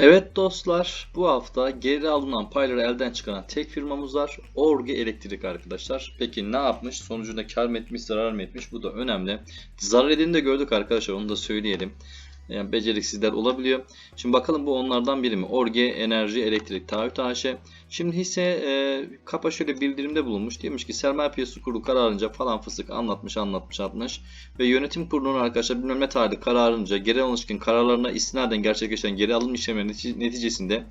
Evet dostlar, bu hafta geri alınan payları elden çıkaran tek firmamız var. Orge Elektrik arkadaşlar. Peki ne yapmış? Sonucunda kar mı etmiş, zarar mı etmiş? Bu da önemli. Zarar edeni de gördük arkadaşlar, onu da söyleyelim. Yani beceriksizler olabiliyor. Şimdi bakalım bu onlardan biri mi? Orge Enerji Elektrik Taahhüt AŞ. Şimdi hisse e, kapa şöyle bildirimde bulunmuş. Demiş ki sermaye piyasası kurulu kararınca falan fıstık anlatmış anlatmış anlatmış. Ve yönetim kurulunun arkadaşlar bilmem ne tarihli kararınca geri alınışkın kararlarına istinaden gerçekleşen geri alım neti- neticesinde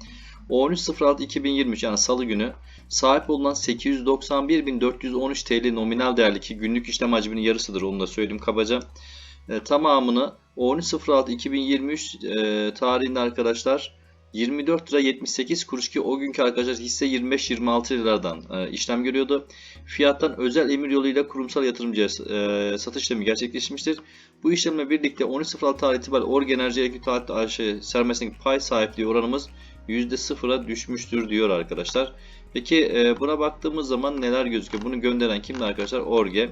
13.06.2023 yani salı günü sahip olunan 891.413 TL nominal değerli ki günlük işlem hacminin yarısıdır onu da söyleyeyim kabaca. E, tamamını 13.06.2023 e, tarihinde arkadaşlar 24 lira 78 kuruş ki o günkü arkadaşlar hisse 25-26 liradan e, işlem görüyordu. Fiyattan özel emir yoluyla kurumsal yatırımcıya e, satış işlemi gerçekleşmiştir. Bu işlemle birlikte 13.06 tarih itibariyle Org Enerji Elektrik Taahhüt AŞ sermayesindeki pay sahipliği oranımız %0'a düşmüştür diyor arkadaşlar. Peki e, buna baktığımız zaman neler gözüküyor? Bunu gönderen kimdi arkadaşlar? Orge.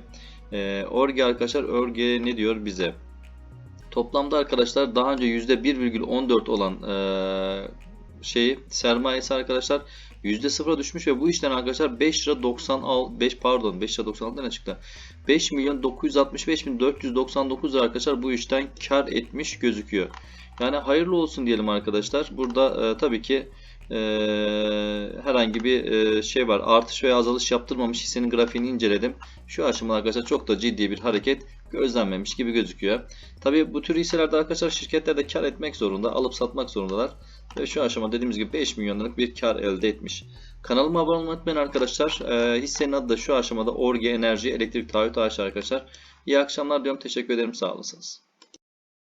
E, Orge arkadaşlar Orge ne diyor bize? Toplamda arkadaşlar daha önce %1,14 olan eee şeyi sermayesi arkadaşlar %0'a düşmüş ve bu işten arkadaşlar 5 lira 96 5 pardon 5 lira 96 ne çıktı? 5 milyon 965 bin 499 lira arkadaşlar bu işten kar etmiş gözüküyor. Yani hayırlı olsun diyelim arkadaşlar. Burada e, tabii ki e, herhangi bir e, şey var. Artış veya azalış yaptırmamış hissenin grafiğini inceledim. Şu aşamada arkadaşlar çok da ciddi bir hareket gözlenmemiş gibi gözüküyor. Tabii bu tür hisselerde arkadaşlar şirketler de kar etmek zorunda, alıp satmak zorundalar. Ve şu aşama dediğimiz gibi 5 milyonluk bir kar elde etmiş. Kanalıma abone olmayı arkadaşlar. Ee, hissenin adı da şu aşamada Orge Enerji Elektrik Taahhüt AŞ arkadaşlar. İyi akşamlar diyorum. Teşekkür ederim. Sağ olasınız.